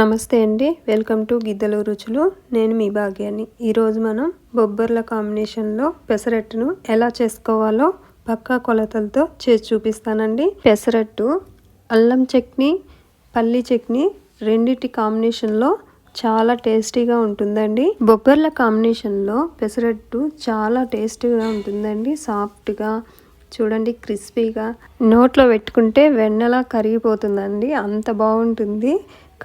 నమస్తే అండి. Welcome to గిద్దలు రుచులు. నేను మీ భాగ్యాన్ని ఈరోజు మనం బొబ్బర్ల కాంబినేషన్లో పెసరట్టును ఎలా చేసుకోవాలో పక్కా కొలతలతో చేసి చూపిస్తానండి. పెసరట్టు అల్లం చట్నీ పల్లి చట్నీ రెండిటి కాంబినేషన్లో చాలా టేస్టీగా ఉంటుందండి. బొబ్బర్ల కాంబినేషన్లో పెసరట్టు చాలా టేస్టీగా ఉంటుందండి. సాఫ్ట్గా చూడండి క్రిస్పీగా. నోట్లో పెట్టుకుంటే వెన్నలా కరిగిపోతుందండి. అంత బాగుంటుంది.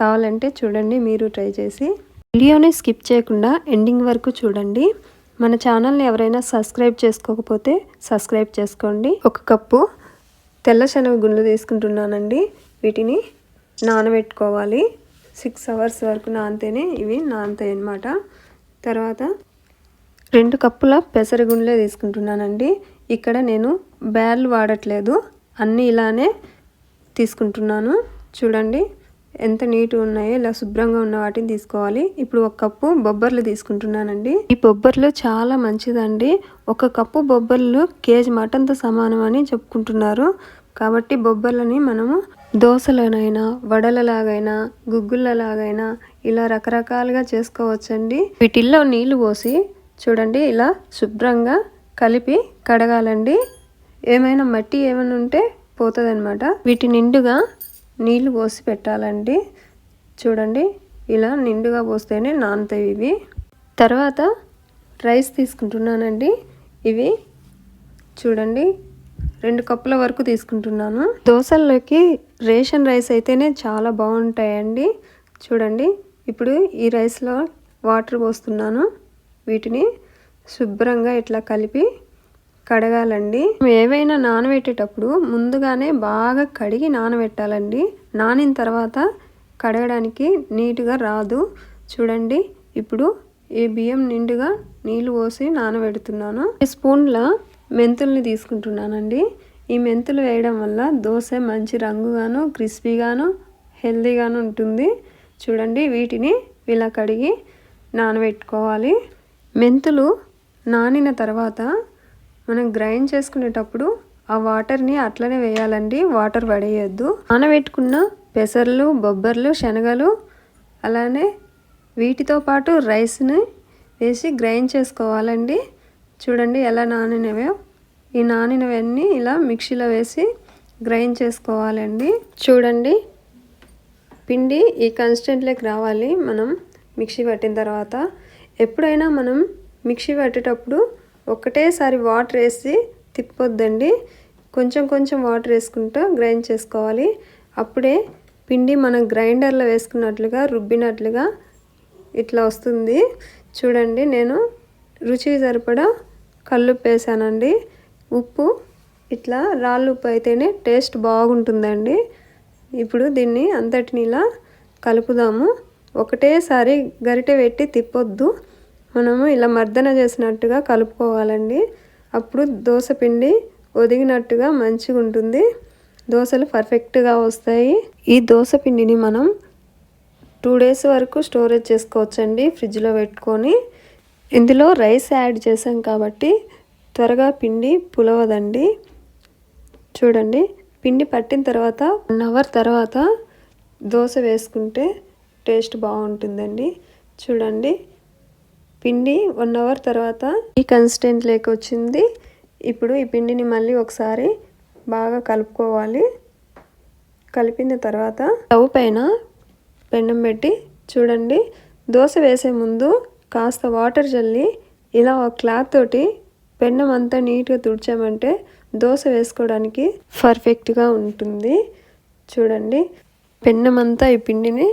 కావాలంటే చూడండి మీరు ట్రై చేసి. వీడియోని స్కిప్ చేయకుండా ఎండింగ్ వరకు చూడండి. మన ఛానల్ని ఎవరైనా సబ్స్క్రైబ్ చేసుకోకపోతే సబ్స్క్రైబ్ చేసుకోండి. ఒక కప్పు తెల్ల శనగ గుండ్లు తీసుకుంటున్నానండి. వీటిని నానబెట్టుకోవాలి. సిక్స్ అవర్స్ వరకు నానితేనే ఇవి నానతాయి అన్నమాట తర్వాత రెండు కప్పుల పెసరగుండ్లే తీసుకుంటున్నానండి. ఇక్కడ నేను బ్యాల్ వాడట్లేదు. అన్నీ ఇలానే తీసుకుంటున్నాను. చూడండి. ఎంత నీట్గా ఉన్నాయో ఇలా శుభ్రంగా ఉన్న వాటిని తీసుకోవాలి. ఇప్పుడు ఒక కప్పు బొబ్బర్లు తీసుకుంటున్నానండి. ఈ బొబ్బర్లు చాలా మంచిదండి. ఒక కప్పు బొబ్బర్లు కేజీ మటన్తో సమానం అని చెప్పుకుంటున్నారు. కాబట్టి బొబ్బర్లని మనము దోశలనైనా వడలలాగైనా గుగ్గులలాగైనా ఇలా రకరకాలుగా చేసుకోవచ్చండి. వీటిల్లో నీళ్ళు పోసి చూడండి ఇలా శుభ్రంగా కలిపి కడగాలండి. ఏమైనా మట్టి ఏమైనా ఉంటే పోతుంది అనమాట వీటి నిండుగా నీళ్ళు పోసి పెట్టాలండి. చూడండి ఇలా నిండుగా పోస్తేనే నానుతాయి ఇవి. తర్వాత రైస్ తీసుకుంటున్నానండి. ఇవి చూడండి రెండు కప్పుల వరకు తీసుకుంటున్నాను. దోశల్లోకి రేషన్ రైస్ అయితేనే చాలా బాగుంటాయండి. చూడండి ఇప్పుడు ఈ రైస్లో వాటర్ పోస్తున్నాను. వీటిని శుభ్రంగా ఇట్లా కలిపి కడగాలండి. ఏవైనా నానబెట్టేటప్పుడు ముందుగానే బాగా కడిగి నానబెట్టాలండి. నానిన తర్వాత కడగడానికి నీట్గా రాదు. చూడండి ఇప్పుడు ఈ బియ్యం నిండుగా నీళ్ళు పోసి నానబెడుతున్నాను. స్పూన్ల మెంతుల్ని తీసుకుంటున్నానండి. ఈ మెంతులు వేయడం వల్ల దోశ మంచి రంగుగాను క్రిస్పీగాను హెల్దీగాను ఉంటుంది. చూడండి వీటిని ఇలా కడిగి నానబెట్టుకోవాలి. మెంతులు నానిన తర్వాత మనం గ్రైండ్ చేసుకునేటప్పుడు ఆ వాటర్ని అట్లనే వేయాలండి. వాటర్ పడేయద్దు నానబెట్టుకున్న పెసర్లు బొబ్బర్లు శనగలు అలానే వీటితో పాటు రైస్ని వేసి గ్రైండ్ చేసుకోవాలండి. చూడండి ఎలా నానినవో. ఈ నానినవన్నీ ఇలా మిక్సీలో వేసి గ్రైండ్ చేసుకోవాలండి. చూడండి. పిండి ఈ కన్స్టెంట్లోకి రావాలి. మనం మిక్సీ పట్టిన తర్వాత ఎప్పుడైనా మనం మిక్సీ పట్టేటప్పుడు ఒకటేసారి వాటర్ వేసి తిప్పొద్దండి. కొంచెం కొంచెం వాటర్ వేసుకుంటూ గ్రైండ్ చేసుకోవాలి. అప్పుడే పిండి మనం గ్రైండర్లో వేసుకున్నట్లుగా రుబ్బినట్లుగా ఇట్లా వస్తుంది. చూడండి నేను రుచి సరిపడా కల్లుప్పు వేసానండి. ఉప్పు ఇట్లా రాళ్ళు ఉప్పు అయితేనే టేస్ట్ బాగుంటుందండి. ఇప్పుడు దీన్ని అంతటిని ఇలా కలుపుదాము. ఒకటేసారి గరిటె పెట్టి తిప్పొద్దు. మనము ఇలా మర్దన చేసినట్టుగా కలుపుకోవాలండి. అప్పుడు దోశ పిండి ఒదిగినట్టుగా మంచిగా ఉంటుంది దోశలు పర్ఫెక్ట్గా వస్తాయి. ఈ దోశ పిండిని మనం టూ డేస్ వరకు స్టోరేజ్ చేసుకోవచ్చండి ఫ్రిడ్జ్లో పెట్టుకొని. ఇందులో రైస్ యాడ్ చేసాం కాబట్టి త్వరగా పిండి పులవదండి. చూడండి పిండి పట్టిన తర్వాత వన్ అవర్ తర్వాత దోశ వేసుకుంటే టేస్ట్ బాగుంటుందండి. చూడండి పిండి వన్ అవర్ తర్వాత ఈ కన్సిస్టెంట్ లేక వచ్చింది ఇప్పుడు ఈ పిండిని మళ్ళీ ఒకసారి బాగా కలుపుకోవాలి. కలిపిన తర్వాత స్టవ్ పైన పెండం పెట్టి చూడండి. దోశ వేసే ముందు కాస్త వాటర్ చల్లి ఇలా ఒక క్లాత్ తోటి పెండం అంతా నీట్గా తుడిచామంటే దోశ వేసుకోవడానికి పర్ఫెక్ట్గా ఉంటుంది. చూడండి. పెన్నమంతా ఈ పిండిని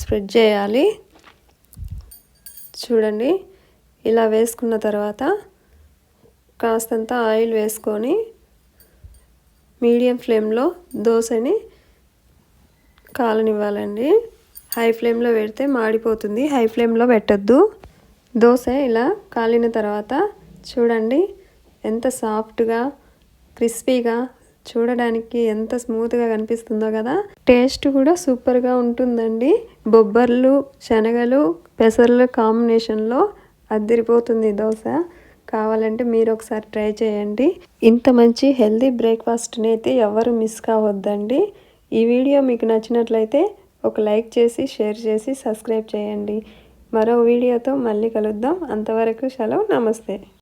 స్ప్రెడ్ చేయాలి. చూడండి. ఇలా వేసుకున్న తర్వాత కాస్తంత ఆయిల్ వేసుకొని మీడియం ఫ్లేమ్లో దోశని కాలనివ్వాలండి. హై ఫ్లేమ్లో పెడితే మాడిపోతుంది. హై ఫ్లేమ్లో పెట్టద్దు. దోశ ఇలా కాలిన తర్వాత చూడండి. ఎంత సాఫ్ట్గా క్రిస్పీగా చూడడానికి ఎంత స్మూత్గా కనిపిస్తుందో కదా. టేస్ట్ కూడా సూపర్గా ఉంటుందండి. బొబ్బర్లు శనగలు పెసర్లు కాంబినేషన్లో అద్దరిపోతుంది దోశ. కావాలంటే మీరు ఒకసారి ట్రై చేయండి. ఇంత మంచి హెల్దీ బ్రేక్ఫాస్ట్ని అయితే ఎవరు మిస్ కావద్దండి. ఈ వీడియో మీకు నచ్చినట్లయితే ఒక లైక్ చేసి షేర్ చేసి సబ్స్క్రైబ్ చేయండి. మరో వీడియోతో మళ్ళీ కలుద్దాం. అంతవరకు సెలవు. నమస్తే.